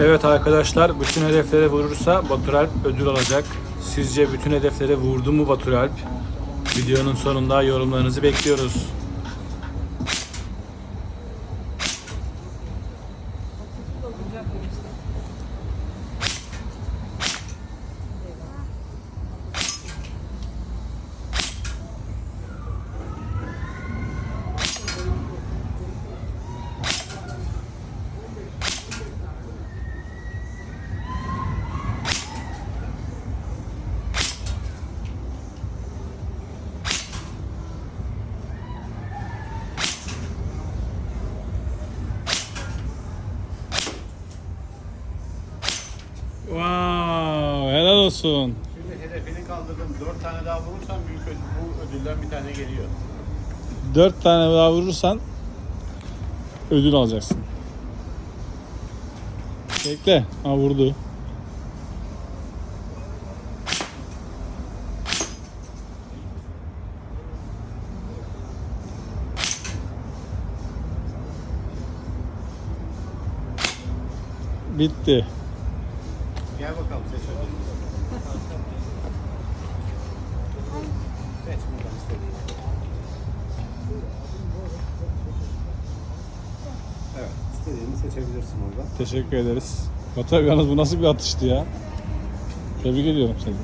Evet arkadaşlar bütün hedeflere vurursa Batur Alp ödül alacak. Sizce bütün hedeflere vurdu mu Batur Alp? Videonun sonunda yorumlarınızı bekliyoruz. Olsun. Şimdi hedefini kaldırdım. 4 tane daha vurursam büyük ödül, bu ödülden bir tane geliyor. 4 tane daha vurursan ödül alacaksın. Bekle. Ha vurdu. Bitti. Gel bakalım seç ödülünü. İstediğini seçebilirsin orada. Teşekkür ederiz. Batu abi yalnız bu nasıl bir atıştı ya? Tebrik ediyorum seni.